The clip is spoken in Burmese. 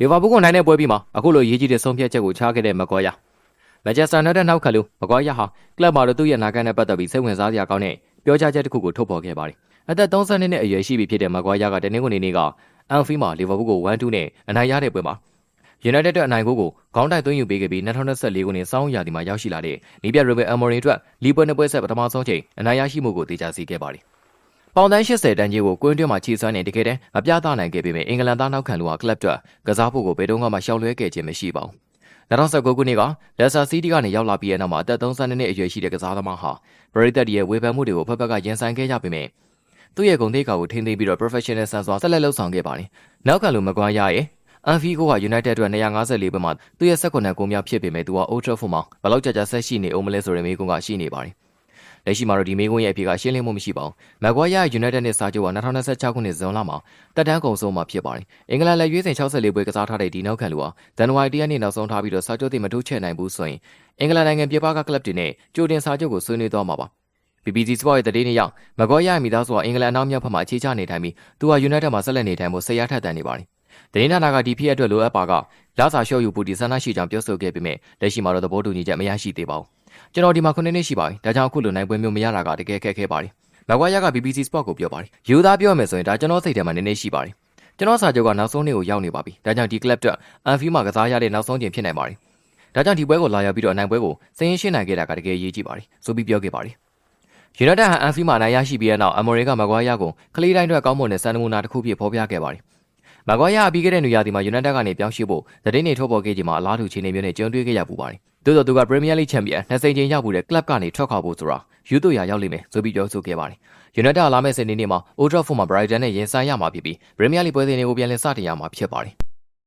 လီဗာပူးကိုနိုင်တဲ့ပွဲပြီးမှာအခုလိုရေးကြီးတဲ့ဆုံးဖြတ်ချက်ကိုချခဲ့တဲ့မကွာယာမန်ချက်စတာယူနိုက်တက်နောက်ခံလို့မကွာယာဟာကလပ်မှာတော့သူ့ရဲ့နာဂတ်နဲ့ပတ်သက်ပြီးစိတ်ဝင်စားစရာကောင်းတဲ့ပြောကြားချက်တစ်ခုကိုထုတ်ဖော်ခဲ့ပါတယ်အသက်32နှစ်အရွယ်ရှိပြီဖြစ်တဲ့မကွာယာကတနင်္ဂနွေနေ့ကအန်ဖီမှာလီဗာပူးကို1-2နဲ့အနိုင်ရတဲ့ပွဲမှာ United အတွက်အနိုင်ကိုကိုခေါင်းတိုက်သွင်းယူပေးခဲ့ပြီး2024ခုနှစ်စောင်းရာသီမှာရောက်ရှိလာတဲ့နီးပြ Ruben Amorim အတွက်လီပွဲနှစ်ပွဲဆက်ပထမဆုံးချိန်အနိုင်ရရှိမှုကိုတေချာစေခဲ့ပါတယ်။ ပေါင်တန်း80တန်းကြီးကိုကွင်းတွင်းမှာခြေစွမ်းနေတကယ်တမ်းမပြသနိုင်ခဲ့ပေမဲ့အင်္ဂလန်သားနောက်ခံလူဟာကလပ်အတွက်ကစားဖို့ကိုဘယ်တော့မှရှောင်လွှဲခဲ့ခြင်းမရှိပါဘူး။2019ခုနှစ်ကလက်ဆာစီးတီကနေရောက်လာပြီးတဲ့နောက်မှာအသက်32နှစ်အရွယ်ရှိတဲ့ကစားသမားဟာပရိသတ်ရဲ့ဝေဖန်မှုတွေကိုဖက်ဖက်ကရင်ဆိုင်ခဲ့ကြပေမဲ့သူ့ရဲ့ဂုဏ်သိက္ခာကိုထိန်းသိမ်းပြီးတော့ professional ဆန်စွာဆက်လက်လှုပ်ဆောင်ခဲ့ပါတယ်။နောက်ခံလူမကွာရရဲ့အန်ဖီကိုက United အတွက်254ပွဲမှာသူ့ရဲ့16ဂိုးမြောက်ဖြစ်ပေမဲ့သူက Old Trafford မှာဘယ်လောက်ကြာကြာဆက်ရှိနေအောင်မလဲဆိုတဲ့မေးခွန်းကရှိနေပါတယ်။ လက်ရှိမှာတော့ဒီမေးခွန်းရဲ့အဖြေကရှင်းလင်းမှုမရှိပါဘူး။မကွာရရဲ့ United နဲ့စာချုပ်က2026ခုနှစ်ဇွန်လမှာတက်တန်းကုန်ဆုံးမှာဖြစ်ပါတယ်။အင်္ဂလန်လက်ရွေးစင်64ပွဲကစားထားတဲ့ဒီနောက်ခံလူဟာဇန်နဝါရီလရက်နေ့နောက်ဆုံးထားပြီးတော့စာချုပ်တွေမထိုးချက်နိုင်ဘူးဆိုရင်အင်္ဂလန်နိုင်ငံပြည်ပကကလပ်တွေနဲ့ကြိုတင်စာချုပ်ကိုဆွေးနွေးသွားမှာပါ။ BBC Sport ရဲ့တတိယရောက်မကွာရရဲ့မိသားစုကအင်္ဂလန်နောက်မြောက်ဘက်မှာအခြေချနေထိုင်ပြီးသူဟာ United မှာဆက်လက်နေထိုင်ဖို့ဆရာထက်တန်နေပါတယ်။ဒိန်းနာနာကဒီဖြစ်အတွက်လိုအပ်ပါက လာစာလျှော့ယူပူတီဆန္ဒရှိကြောင်းပြောဆိုခဲ့ပေမဲ့လက်ရှိမှာတော့သဘောတူညီချက်မရရှိသေးပါဘူး။ကျွန်တော်ဒီမှာ9နှစ်ရှိပါပြီ။ဒါကြောင့်အခုလိုနိုင်ပွဲမျိုးမရတာကတကယ်ခက်ခဲပါတယ်။မကွာရက BBC Sport ကိုပြောပါတယ်။ယူသားပြောမယ်ဆိုရင်ဒါကျွန်တော်စိတ်ထဲမှာနည်းနည်းရှိပါတယ်။ကျွန်တော်စာချုပ်ကနောက်ဆုံးနေ့ကိုရောက်နေပါပြီ။ဒါကြောင့်ဒီ club အတွက်အန်ဖီမှာကစားရတဲ့နောက်ဆုံးချိန်ဖြစ်နိုင်ပါတယ်။ဒါကြောင့်ဒီပွဲကိုလာရောက်ပြီးတော့အနိုင်ပွဲကိုစရင်ရှင်းနိုင်ခဲ့တာကတကယ်အရေးကြီးပါတယ်။ဆိုပြီးပြောခဲ့ပါတယ်။ United ဟာအန်ဖီမှာနိုင်ရရှိပြီးတဲ့နောက်အမေရိကမကွာရကိုကလေးတိုင်းအတွက်ကောင်းမွန်တဲ့စံနမူနာတစ်ခုဖြစ်ဖော်ပြခဲ့ပါတယ်။ မကွာရအပြီးခဲ့တဲ့နေရာဒီမှာ United ကနေပြောင်းရွှေ့ဖို့သတင်းတွေထုတ်ပေါ်ခဲ့ချိန်မှာအလားတူခြေနေမျိုးနဲ့ကြုံတွေ့ခဲ့ရပူပါတယ်။သို့တော်သူက Premier League Champion နှစ်စိန်ချိန်ရောက်မှုတဲ့ club ကနေထွက်ခွာဖို့ဆိုတာယူသွရရောက်လိမ့်မယ်ဆိုပြီးပြောဆိုခဲ့ပါတယ်။ United လာမယ့်စနေနေ့မှာ Old Trafford မှာ Brighton နဲ့ရင်ဆိုင်ရမှာဖြစ်ပြီး Premier League ပွဲစဉ်တွေကိုပြန်လည်စတင်ရမှာဖြစ်ပါတယ်။